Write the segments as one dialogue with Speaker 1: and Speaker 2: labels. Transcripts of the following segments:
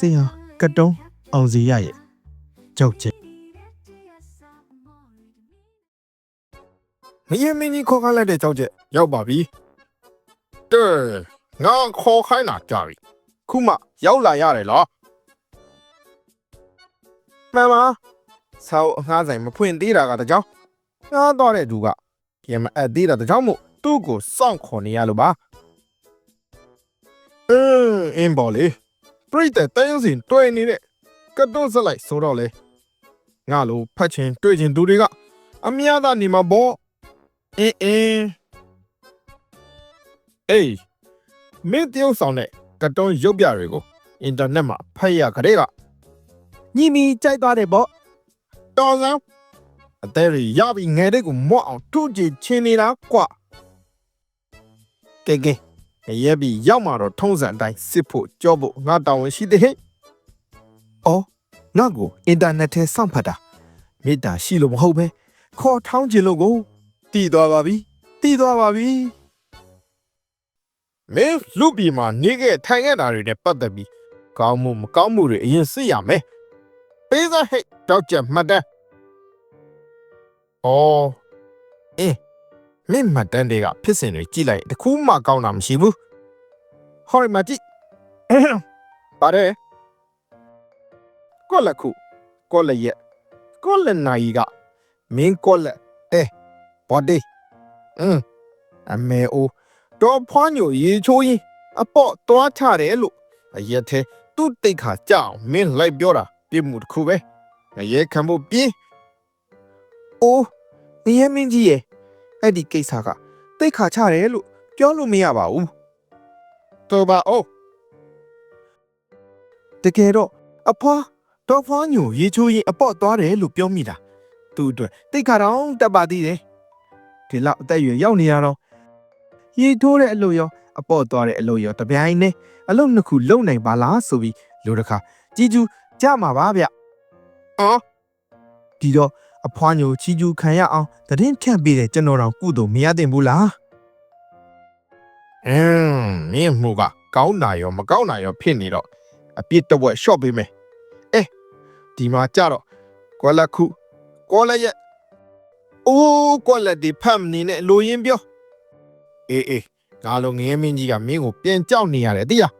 Speaker 1: ဆရာကတ်တုံးအောင်စီရရဲ့ကြောက်ချက်
Speaker 2: မင်းမင်းကြီးခေါ်ခိုင်းလိုက်တဲ့ကြောက်ချက်ရောက်ပါပြီတဲငါခေါ်ခိုင်းတာကြာပြီခုမှရောက်လာရတယ်လားမှန်ပါဆောက်အငှားဆိုင်မဖွင့်သေးတာကတကြောင်ငားတော့တဲ့သူကရေမအပ်သေးတာတကြောင်မို့သူ့ကိုစောင့်ခေါ်နေရလို့ပါအင်းအင်းပေါ်လေ ပြိတ္တတိုင်းစင်တွေ့နေတဲ့ကတ်တုံးစလိုက်ဆိုတော့လေငါလိုဖတ်ချင်တွေ့ချင်သူတွေကအများသားနေမှာပေါ့အင်းအင်းအေးမင်းတယောက်ဆောင်တဲ့ကတ်တုံးရုပ်ပြတွေကိုအင်တာနက်မှာဖတ်ရကြတဲ့က
Speaker 1: ညိမီကြိုက်သွားတယ်ပေါ့
Speaker 2: တော်စမ်းအသေးရရပြီးငယ်တဲ့ကိုမော့အောင်ထုကြည့်ချင်းနေတာကွာကဲကဲ ရဲပြီးရောက်มาတော့ထုံးစံအတိုင်းစစ်ဖို့ကြောဖို့ငါတောင်းဝင်ရှိတဲ့ဟဲ့
Speaker 1: အော်ငါ့ကိုအင်တာနက်ထဲစောင့်ဖတ်တာမေတ္တာရှိလို့မဟုတ်ပဲခေါ်ထောင်းခြင်းလို့ကိုတည်သွားပါပြီတည်သွားပါပြီ
Speaker 2: မင်းလူပြည်မှာနေခဲ့ထိုင်ခဲ့တာတွေနဲ့ပတ်သက်ပြီးကောင်းမှုမကောင်းမှုတွေအရင်စစ်ရမယ်ပေးစားဟဲ့တောက်ချက်မှတ်တမ်းအော်အင်း မင်းမှတ်တမ်းတွေကဖြစ်စဉ်တွေကြည့်လိုက်တခုမှကောင်းတာမရှိဘူးဟော်ရီမကြည့်ပါတယ်ကောလက်ခုကောလက်ရက်ကောလက်နိုင်ကမင်းကောလက်အဲဘော်ဒီအင်းအမေအိုတော့ဖွားညိုရေချိုးရင်အပေါ့သွားချတယ်လို့အရက်သေးသူ့တိတ်ခါကြောက်မင်းလိုက်ပြောတာပြစ်မှုတစ်ခုပဲအရက်ခံဖို့ပြင်း
Speaker 1: အိုးငရဲမင်းကြီးရဲ့ အဲ့ဒီကိစ္စကတိတ်ခါချတယ်လို့ပြောလို့မရပါဘူး
Speaker 2: တော့ပါအိုး
Speaker 1: တကယ်တော့အဖွားတော့ဖွားညိုရေချိုးရင်အပေါ့သွားတယ်လို့ပြောမိတာသူ့အတွက်တိတ်ခါတော့တက်ပါသေးတယ်ဒီလောက်အသက်အရွယ်ရောက်နေရတော့ရေထိုးတဲ့အလုပ်ရောအပေါ့သွားတဲ့အလုပ်ရောတပြိုင်နက်အလုပ်နှစ်ခုလုံနိုင်ပါလားဆိုပြီးလူတစ်ခါជីဂျူကြမှာပါဗျ
Speaker 2: အော်
Speaker 1: ဒီတော့ အဖွားညိုချီကျူခံရအောင်သတရင်ဖြန့်ပေးတဲ့ကျွန်တော်တော်ကုသိုလ်မရသင့်ဘူးလား
Speaker 2: အင်းမင်းမှုကကောင်းတာရောမကောင်းတာရောဖြစ်နေတော့အပြစ်တစ်ဝက်ရှော့ပေးမယ်အဲဒီမှာကြတော့ကောလက်ခုကောလက်ရက်အိုးကောလက်ဒီဖမ်နေနဲ့လိုရင်းပြောအေးအေးငါလိုငရဲမင်းကြီးကမင်းကိုပြန်ကြောက်နေရတယ်တိလား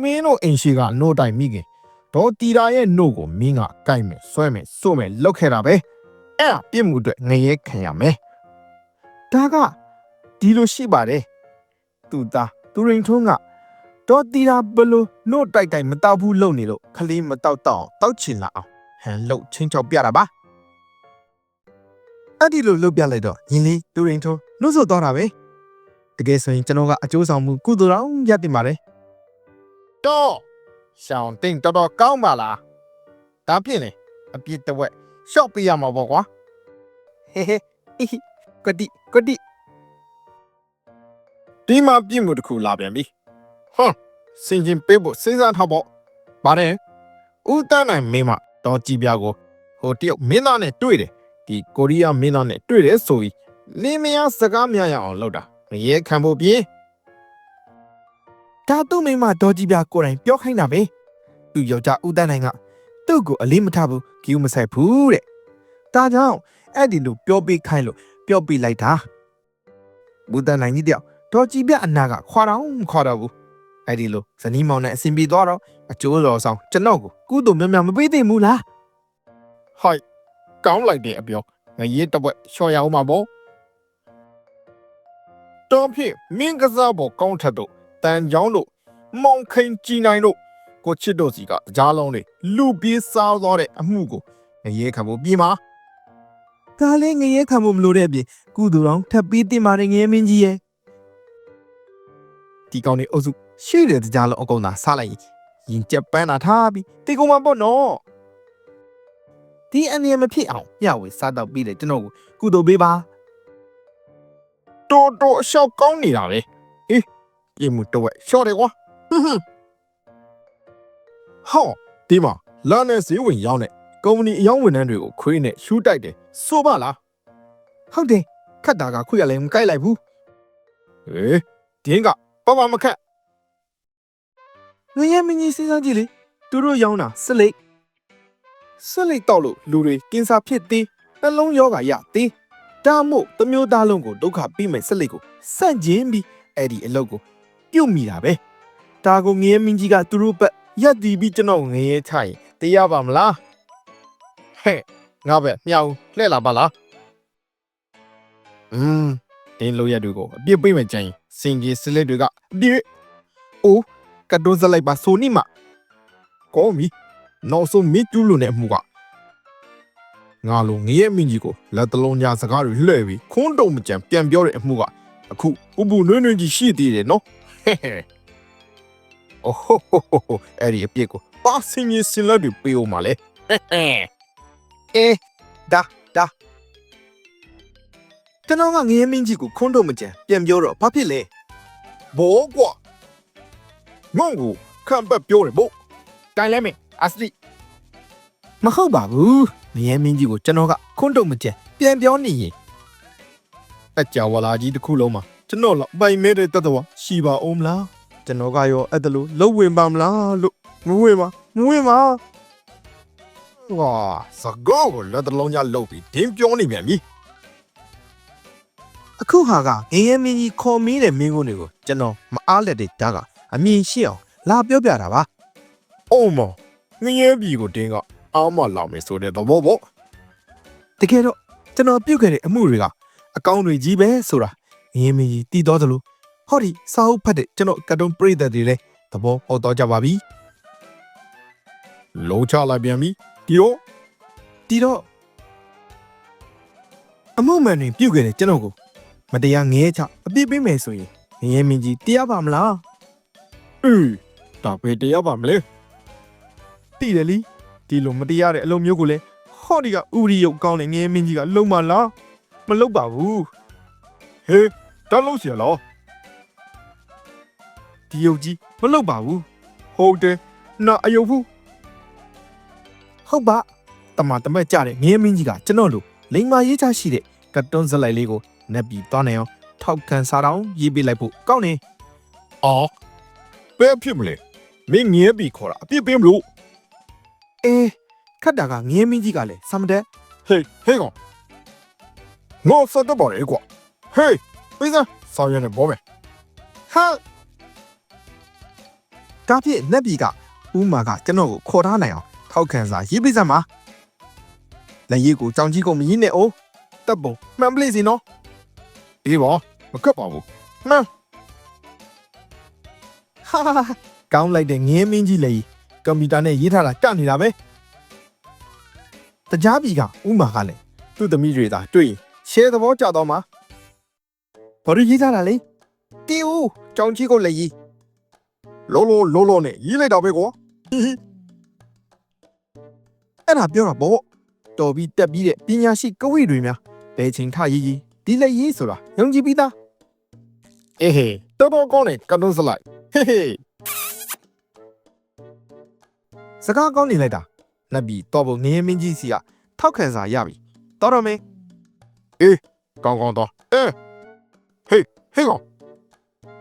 Speaker 2: မင်းတို့အိမ်ရှိကနို့တိုင်မိခင် ဒေါ်တီရာရဲ့နို့ကိုမင်းကကိုက်မယ်ဆွဲမယ်စို့မယ်လောက်ခဲ့တာပဲအဲ့ဒါပြစ်မှုအတွက်ငရဲခံရမယ်
Speaker 1: ဒါကဒီလိုရှိပါတယ်သူသားသူရင်ထုံးကတော့တီတာဘလို့နို့တိုက်တိုက်မတောက်ဘူးလုံနေလို့ခလေးမတောက်တော့တောက်ချင်လာအောင်ဟန်လုတ်ချင်းချောက်ပြတာပါအဲ့ဒီလိုလုတ်ပြလိုက်တော့ယင်လေးသူရင်ထုံးနှုတ်ဆော်သွားတာပဲတကယ်ဆိုရင်ကျွန်တော်ကအကျိုးဆောင်မှုကုသိုလ်တော်ရတင်ပါတယ်
Speaker 2: တော့ ရှောင်းတိန်တော်တော်ကောင်းပါလားဒါဖြင့်လေအပြစ်တစ်ဝက်ရှော့ပေးရမှာပေါ့ကွာ
Speaker 1: ဟဲဟဲဟိဟိကတိကတိ
Speaker 2: ဒီမှာပြစ်မှုတစ်ခုလာပြန်ပြီဟွန်းစင်ချင်းပေးဖို့စဉ်းစားထားပေါ့ဗါတယ်ဦးတန်းနိုင်မင်းမတော့ကြည်ပြားကိုဟိုတယောက်မင်းသားနဲ့တွေ့တယ်ဒီကိုရီးယားမင်းသားနဲ့တွေ့တယ်ဆိုပြီးလင်းမယားစကားများရအောင်လုပ်တာမရေခံဖို့ပြင်း
Speaker 1: ဒါသူ့မိမဒေါ်ကြီးပြကိုယ်တိုင်ပြောခိုင်းတာပဲသူယောက်ျားဦးတန်းနိုင်ကသူ့ကိုအလေးမထားဘူးဂီယူမဆိုင်ဘူးတဲ့ဒါကြောင့်အဲ့ဒီလိုပြောပေးခိုင်းလို့ပြောပေးလိုက်တာဦးတန်းနိုင်ကြီးတယောက်ဒေါ်ကြီးပြအနာကခွာတော့မခွာတော့ဘူးအဲ့ဒီလိုဇနီးမောင်နဲ့အဆင်ပြေသွားတော့အကျိုးတော်ဆောင်ကျွန်တော်ကိုကုသိုလ်များများမပေးသင့်ဘူးလား
Speaker 2: ဟိုက်ကောင်းလိုက်တဲ့အပြောငရေတစ်ဝက်ရှော့ရအောင်မှာပေါ့တော့ဖြင့်မင်းကစားဖို့ကောင်းထက်တို့ တန်ချောင်းတို့မောင်ခိန်ကြီးနိုင်တို့ကိုချစ်တို့စီကကြားလုံးတွေလူပြေးစားသွားတဲ့အမှုကိုငရေခံဖို့ပြင်ပါ
Speaker 1: ဒါလည်းငရဲခံဖို့မလိုတဲ့အပြင်ကုသိုလ်တော်ထပ်ပြီးတင်ပါတယ်ငရဲမင်းကြီးရဲ့ဒီကောင်လေးအုပ်စုရှေ့တဲ့ကြားလုံးအကုန်သာစားလိုက်ရင်ရင်ကျက်ပန်းတာထားပြီးတေကုန်မှာပေါ့နော်ဒီအနေနဲ့မဖြစ်အောင်ညဝေစားတော့ပြီးလေကျွန်တော်ကိုကုသိုလ်ပေးပါ
Speaker 2: တော်တော်အလျှောက်ကောင်းနေတာပဲအေး ပြင်မှုတစ်ဝက်ရှော့တယ်ကွာဟွန်းဟွန်းဟောဒီမှာလာနဲ့ဈေးဝင်ရောက်နေကုမ္ပဏီအယောင်းဝန်ထမ်းတွေကိုခွေးနဲ့ရှူးတိုက်တယ်စိုးပါလား
Speaker 1: ဟုတ်တယ်ခတ်တာကခွေရလည်းမကိုက်လိုက်ဘူး
Speaker 2: ဟေးဒင်းက
Speaker 3: ပါပါမခက်
Speaker 2: ငရဲမင်းကြီးစဉ်းစားကြည့်လေသူတို့ရောင်းတာစလိတ်စလိတ်တောက်လို့လူတွေကင်ဆာဖြစ်သေးနှလုံးရောဂါရသေးဒါမို့တစ်မျိုးသားလုံးကိုဒုက္ခပြီးမဲ့စလိတ်ကိုစန့်ကျင်ပြီးအဲ့ဒီအလုပ်ကို ပြုတ်မိတာပဲဒါကိုငရဲမင်းကြီးကသူတို့ဘက်ရက်တီးပြီးကျွန်တော်ငရဲချရင်တရားပါမလား
Speaker 3: ဟဲ့ငါပဲမြောင်လှဲ့လာပါလားอืมဒီလိုရတူကိုအပြစ်ပေးမယ်ကြရင်စင်ကြီးစလက်တွေကအပြစ်
Speaker 2: အိုးကတ်တွန်းစလိုက်ပါဆိုနိမ
Speaker 3: ကောမီနောက်ဆုံးမီတူးလို့နဲ့အမှုကငါလိုငရဲမင်းကြီးကိုလက်တလုံးညာစကားတွေလှဲ့ပြီးခွန်းတုံမကြံပြန်ပြောတဲ့အမှုကအခုပူပူနွေးနွေးကြီးရှိသေးတယ်နော် ဟဲ့ဟဲ့အိုဟိုဟိုဟိုဟိုအဲ့ဒီအပြစ်ကိုပါစင်ကြီးစလက်တွေပေးအောင်ပါလေဟဲ့ဟဲ့
Speaker 2: အေးဒါဒါကျွန်တော်ကငရဲမင်းကြီးကိုခွန်းတော့မကြံပြန်ပြောတော့ဘာဖြစ်လဲ
Speaker 3: ဘောကွာငုံကိုခံပတ်ပြောတယ်ဗောတိုင်လဲမင်းအစလီ
Speaker 2: မဟုတ်ပါဘူးငရဲမင်းကြီးကိုကျွန်တော်ကခွန်းတော့မကြံပြန်ပြောနေရင်
Speaker 3: အကြောဝလာကြီးတစ်ခုလုံးမှာ ကျွန်တော်လောက်ပိုင်မဲတဲ့တတဝရှိပါအောင်မလား
Speaker 2: ကျွန်တော်ကရောအဲ့ဒါလို့လှုပ်ဝင်ပါမလားလို့မဝင်ပါမဝင်ပါ
Speaker 3: ဝါစကောကိုလက်တလုံးကြလှုပ်ပြီးဒင်းပြောနေပြန်ပြီ
Speaker 2: အခုဟာကငရဲမင်းကြီးခေါ်မင်းတဲ့မင်းကုန်းတွေကိုကျွန်တော်မအားလက်တဲ့ဓာတ်ကအမြင်ရှိအောင်လာပြောပြတာပါ
Speaker 3: အုံးမငရဲပြီကိုတင်းကအာမလောင်မယ်ဆိုတဲ့သဘောပေါ့
Speaker 2: တကယ်တော့ကျွန်တော်ပြုတ်ခဲ့တဲ့အမှုတွေကအကောင့်တွေကြီးပဲဆိုတာ ငရဲမင်းကြီးတည်တော်သလိုဟောဒီစာအုပ်ဖတ်တဲ့ကျွန်တော်ကတ်တုန်းပရိသတ်တွေလည်းသဘောပေါက်တော့ကြပါပြီ
Speaker 3: လုံးချလိုက်ပြန်ပြီဒီတော့
Speaker 2: ဒီတော့အမှုမှန်တွေပြုတ်ခဲ့တဲ့ကျွန်တော်ကိုမတရားငရဲချအပြစ်ပေးမယ်ဆိုရင်ငရဲမင်းကြီးတရားပါမလား
Speaker 3: အေးဒါပဲတရားပါမလဲ
Speaker 2: တိတယ်လीဒီလိုမတရားတဲ့အလုပ်မျိုးကိုလည်းဟောဒီကဥရိယုတ်ကောင်းတဲ့ငရဲမင်းကြီးကလုံမလားမလုံပါဘူး
Speaker 3: ဟေး တလုံးเสียလား
Speaker 2: ဒီယုတ်ကြီးမလုံပါဘူး
Speaker 3: ဟုတ်တယ်နာအယုတ်ဘူး
Speaker 2: ဟုတ်ပါတမန်တမက်ကြတဲ့ငရဲမင်းကြီးကကျွန်တော်လိုလိမ္မာရေးချရှိတဲ့ကတ်တွန်းဇက်လိုက်လေးကိုနှက်ပြီးသွားနိုင်အောင်ထောက်ခံစားတောင်းရေးပေးလိုက်ဖို့ကောင်းနေ
Speaker 3: အော်ဘယ်ဖြစ်မလဲမင်းငရဲပြီခေါ်တာအပြစ်ပေးမလို့
Speaker 2: အေးခတ်တာကငရဲမင်းကြီးကလည်းစမတက်
Speaker 3: ဟေးဟေးကောင်ငေါစတော့ပါလေကွာဟေး ပေးစားဆောင်းရနေဘောမယ်
Speaker 2: ဟာကားပြည့်နှက်ပြီးကဥမာကကျွန်တော်ကိုခေါ်ထားနိုင်အောင်ထောက်ခံစားရေးပေးစမ်းပါလက်ရည်ကိုကြောင်ကြီးကိုမရင်းနဲ့အိုးတပ်ပုံမှန်ပလိစီနော်
Speaker 3: အေးပါမကပ်ပါဘူး
Speaker 2: ဟာဟာဟာကောင်းလိုက်တဲ့ငင်းမင်းကြီးလေကွန်ပျူတာနဲ့ရေးထားတာကြနေတာပဲတကြားပြီကဥမာကလည်းသူ့သမီးတွေသာတွေ့ရင်ရှယ်သဘောကြတော့မှာ ဘာလို့ရေးထားတာလဲတီဦးကြောင်ကြီးကိုလည်းရေး
Speaker 3: လောလောလောလောနဲ့ရေးလိုက်တာပဲကွာ
Speaker 2: အဲ့ဒါပြောတာပေါ့တော်ပြီးတက်ပြီးတဲ့ပညာရှိကဝိတွေများဘယ်ချိန်ထရေးရေးဒီလက်ရေးဆိုတာယုံကြည်ပြီးသား
Speaker 3: အေးဟေးတော်တော်ကောင်းတယ်ကတ်တွန်းစလိုက်ဟေးဟေး
Speaker 2: စကားကောင်းနေလိုက်တာလက်ပြီးတော့ဘုံငင်းမင်းကြီးစီကထောက်ခံစာရပြီတော်တော်မင်း
Speaker 3: ကောင်းကောင်းတော့အေး ဟေးဟေးကောင်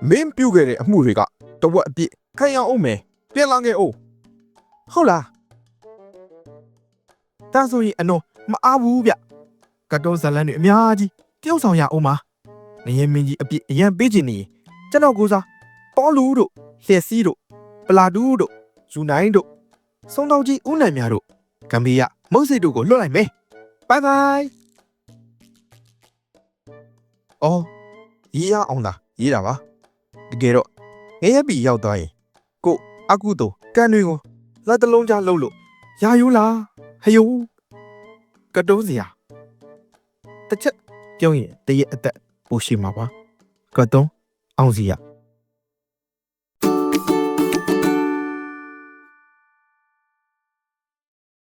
Speaker 3: မင်းပြုတ်ခဲ့တဲ့အမှုတွေကတဝက်အပြစ်ခံရအောင်မယ်ပြန်လာခဲ့အောင်
Speaker 2: ဟုတ်လားဒါဆိုရင်အနော်မအားဘူးဗျကတ်တုံးဇလန်တွေအများကြီးတယောက်ဆောင်ရအောင်ပါငရင်မင်းကြီးအပြစ်အရန်ပေးချင်နေရင်ကျွန်တော်ကိုစားပေါ်လူတို့လျက်စီးတို့ပလာတူးတို့ဇူနိုင်တို့စုံတော်ကြီးဦးနိုင်များတို့ကံဘေးရမုတ်စိတ်တို့ကိုလွတ်လိုက်မယ်ဘိုင်ဘိုင်အော် ရေးရအောင်လားရေးတာပါတကယ်တော့ငရဲပြီရောက်သွားရင်ကိုအကုတို့ကန်တွေကိုလက်တလုံးကြားလှုပ်လို့ရာယူလားဟယိုကတုံးစရာတစ်ချက်ပြောရင်တရက်အသက်ပိုရှိမှာပါကတုံးအောင်စီရ